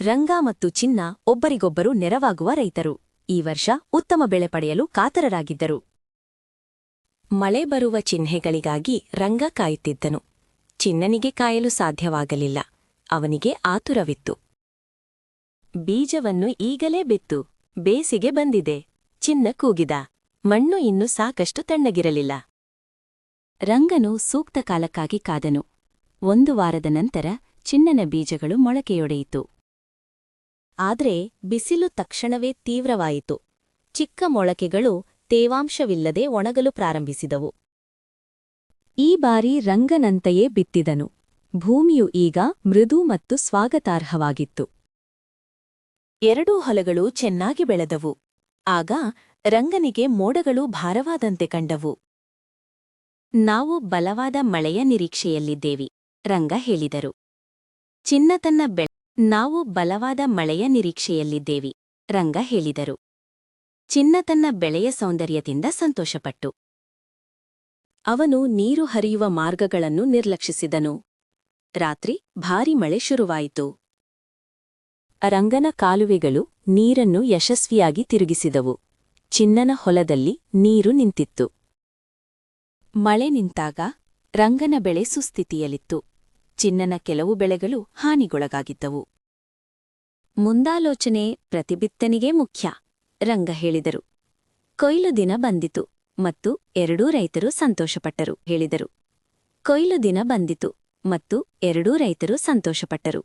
ರಂಗ ಮತ್ತು ಚಿನ್ನ ಒಬ್ಬರಿಗೊಬ್ಬರು ನೆರವಾಗುವ ರೈತರು. ಈ ವರ್ಷ ಉತ್ತಮ ಬೆಳೆ ಪಡೆಯಲು ಕಾತರರಾಗಿದ್ದರು. ಮಳೆ ಬರುವ ಚಿಹ್ನೆಗಳಿಗಾಗಿ ರಂಗ ಕಾಯುತ್ತಿದ್ದನು. ಚಿನ್ನನಿಗೆ ಕಾಯಲು ಸಾಧ್ಯವಾಗಲಿಲ್ಲ. ಅವನಿಗೆ ಆತುರವಿತ್ತು. ಬೀಜವನ್ನು ಈಗಲೇ ಬಿತ್ತು. ಬೇಸಿಗೆ ಬಂದಿದೆ. ಚಿನ್ನ ಕೂಗಿದ. ಮಣ್ಣು ಇನ್ನು ಸಾಕಷ್ಟು ತಣ್ಣಗಿರಲಿಲ್ಲ. ರಂಗನು ಸೂಕ್ತ ಕಾಲಕ್ಕಾಗಿ ಕಾದನು. ಒಂದು ವಾರದ ನಂತರ ಚಿನ್ನನ ಬೀಜಗಳು ಮೊಳಕೆಯೊಡೆಯಿತು. ಆದ್ರೆ ಬಿಸಿಲು ತಕ್ಷಣವೇ ತೀವ್ರವಾಯಿತು. ಚಿಕ್ಕ ಮೊಳಕೆಗಳು ತೇವಾಂಶವಿಲ್ಲದೆ ಒಣಗಲು ಪ್ರಾರಂಭಿಸಿದವು. ಈ ಬಾರಿ ರಂಗನಂತೆಯೇ ಬಿತ್ತಿದನು. ಭೂಮಿಯು ಈಗ ಮೃದು ಮತ್ತು ಸ್ವಾಗತಾರ್ಹವಾಗಿತ್ತು. ಎರಡೂ ಹೊಲಗಳು ಚೆನ್ನಾಗಿ ಬೆಳೆದವು. ಆಗ ರಂಗನಿಗೆ ಮೋಡಗಳು ಭಾರವಾದಂತೆ ಕಂಡವು. ನಾವು ಬಲವಾದ ಮಳೆಯ ನಿರೀಕ್ಷೆಯಲ್ಲಿದ್ದೇವೆ, ರಂಗ ಹೇಳಿದರು. ಚಿನ್ನ ತನ್ನ ನಾವು ಬಲವಾದ ಮಳೆಯ ನಿರೀಕ್ಷೆಯಲ್ಲಿದ್ದೇವಿ, ರಂಗ ಹೇಳಿದರು. ಚಿನ್ನ ತನ್ನ ಬೆಳೆಯ ಸೌಂದರ್ಯದಿಂದ ಸಂತೋಷಪಟ್ಟು. ಅವನು ನೀರು ಹರಿಯುವ ಮಾರ್ಗಗಳನ್ನು ನಿರ್ಲಕ್ಷಿಸಿದನು. ರಾತ್ರಿ ಭಾರಿ ಮಳೆ ಶುರುವಾಯಿತು. ರಂಗನ ಕಾಲುವೆಗಳು ನೀರನ್ನು ಯಶಸ್ವಿಯಾಗಿ ತಿರುಗಿಸಿದವು. ಚಿನ್ನನ ಹೊಲದಲ್ಲಿ ನೀರು ನಿಂತಿತ್ತು. ಮಳೆ ನಿಂತಾಗ ರಂಗನ ಬೆಳೆ ಸುಸ್ಥಿತಿಯಲ್ಲಿತ್ತು. ಚಿನ್ನನ ಕೆಲವು ಬೆಳೆಗಳು ಹಾನಿಗೊಳಗಾಗಿದ್ದವು. ಮುಂದಾಲೋಚನೆ ಪ್ರತಿಬಿತ್ತನಿಗೆ ಮುಖ್ಯ, ರಂಗ ಹೇಳಿದರು. ಕೊಯ್ಲು ದಿನ ಬಂದಿತು ಮತ್ತು ಎರಡೂ ರೈತರು ಸಂತೋಷಪಟ್ಟರು, ಹೇಳಿದರು. ಕೊಯ್ಲು ದಿನ ಬಂದಿತು ಮತ್ತು ಎರಡೂ ರೈತರು ಸಂತೋಷಪಟ್ಟರು.